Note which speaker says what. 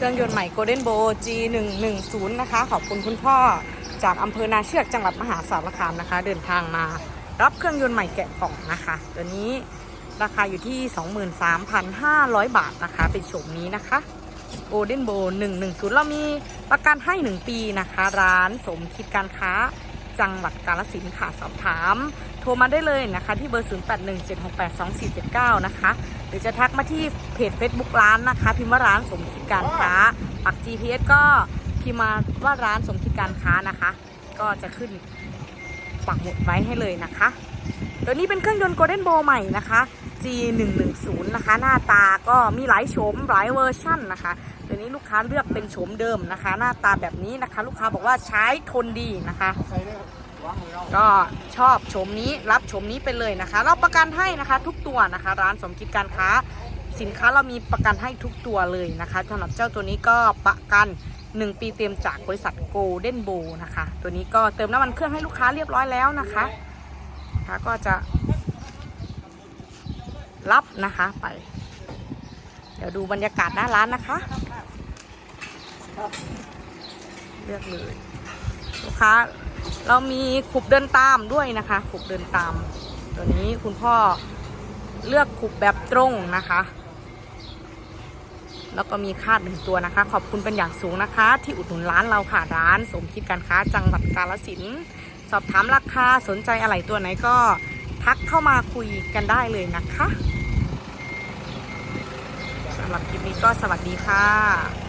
Speaker 1: เครื่องยนต์ใหม่ Golden Bow G110 นะคะ ขอบคุณคุณพ่อจากอำเภอนาเชือกจังหวัดมหาสารคามนะคะ เดินทางมา รับเครื่องยนต์ใหม่แกะกล่องนะคะ ตัวนี้ราคาอยู่ที่ 23,500 บาทนะคะ เป็นโฉมนี้นะคะ Golden Bow 110 เรามีประกันให้ 1 ปีนะคะ ร้านสมคิดการค้าจังหวัดกาฬสินค่ะสอบถาม โทรมาได้เลยนะคะ ที่เบอร์ 0817682479 นะคะ หรือจะทักมาที่เพจ Facebook ร้านนะคะ พิมพ์ว่าร้านสมคิดการค้า ปัก GPS ก็พิมพ์มาว่าร้านสมคิดการค้านะคะ ก็จะขึ้นปักหมุดไว้ให้เลยนะคะตัวนี้เป็นเครื่องยนต์ Golden Bow ใหม่นะคะ G110 นะคะ หน้าตาก็มีหลายโฉมหลายเวอร์ชั่นนะคะตัวนี้ลูกค้าเลือกเป็นโฉมเดิมนะคะ หน้าตาแบบนี้นะคะ ลูกค้าบอกว่าใช้ทนดีนะคะ ก็ชอบโฉมนี้รับโฉมนี้ไปเลยนะคะ เราประกันให้นะคะทุกตัวนะคะ ร้านสมคิดการค้า สินค้าเรามีประกันให้ทุกตัวเลยนะคะสำหรับเจ้าตัวนี้ก็ประกัน 1 ปีเต็มจากบริษัท Golden Bow นะคะ ตัวนี้ก็เติมน้ำมันเครื่องให้ลูกค้าเรียบร้อยแล้วนะคะนะคะก็จะรับนะคะไป เดี๋ยวดูบรรยากาศหน้าร้านนะคะ เลือกเลยลูกค้า เรามีขุบเดินตามด้วยนะคะขุบเดินตาม ตัวนี้คุณพ่อเลือกขุบแบบตรงนะคะ แล้วก็มีคาดหนึ่งตัวนะคะ ขอบคุณเป็นอย่างสูงนะคะ ที่อุดหนุนร้านเราค่ะร้าน สมคิดการค้าจังหวัดกาฬสินสอบถามราคาสนใจอะไรตัวไหนก็ทักเข้ามาคุยกันได้เลยนะคะสำหรับคลิปนี้ก็สวัสดีค่ะ